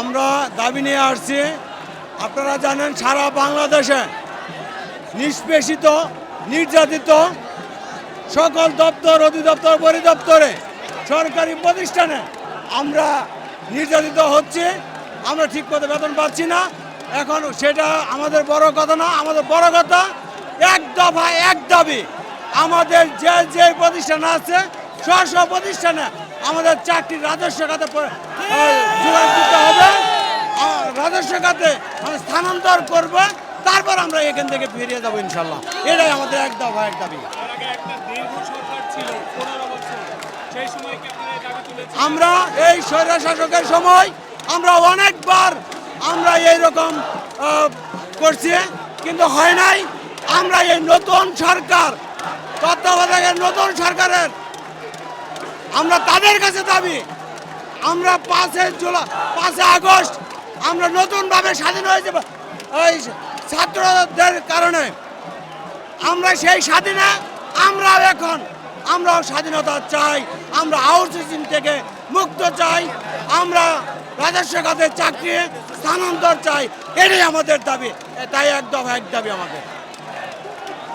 আমরা দাবি নিয়ে আসছি, আপনারা জানেন সারা বাংলাদেশে নিষ্পেষিত, নির্যাতিত সকল দপ্তর, অধিদপ্তর, পরিদপ্তরে, সরকারি প্রতিষ্ঠানে আমরা নির্যাতিত হচ্ছে। আমরা ঠিক মতো বেতন পাচ্ছি না। এখন সেটা আমাদের বড় কথা না, আমাদের বড় কথা, এক দফা, এক দাবি। আমাদের যে যে প্রতিষ্ঠান আছে, স্ব প্রতিষ্ঠানে আমাদের চাকরির রাজস্ব খাতে দিতে হবে। রাজস্ব খাতে স্থানান্তর করব, তারপর আমরা এখান থেকে ফিরিয়ে যাব ইনশাল্লাহ। এটাই আমাদের এক দফা এক দাবি। আমরা এই স্বৈর শাসকের সময় আমরা অনেকবার আমরা এই রকম করছি, কিন্তু হয় নাই। আমরা এই নতুন সরকার, তত্ত্বাবধায়কের নতুন সরকারের আমরা তাদের কাছে দাবি। আমরা পাঁচে জুলাই পাঁচে আগস্ট আমরা নতুনভাবে স্বাধীন হয়েছে। ওই ছাত্রদের কারণে। আমরা সেই স্বাধীনে আমরা এখন, আমরাও স্বাধীনতা চাই। আমরা আউটসোর্সিং থেকে মুক্ত চাই। আমরা রাজস্ব খাতের চাকরি স্থানান্তর চাই। এটাই আমাদের দাবি। তাই এক দফা এক দাবি আমাদের।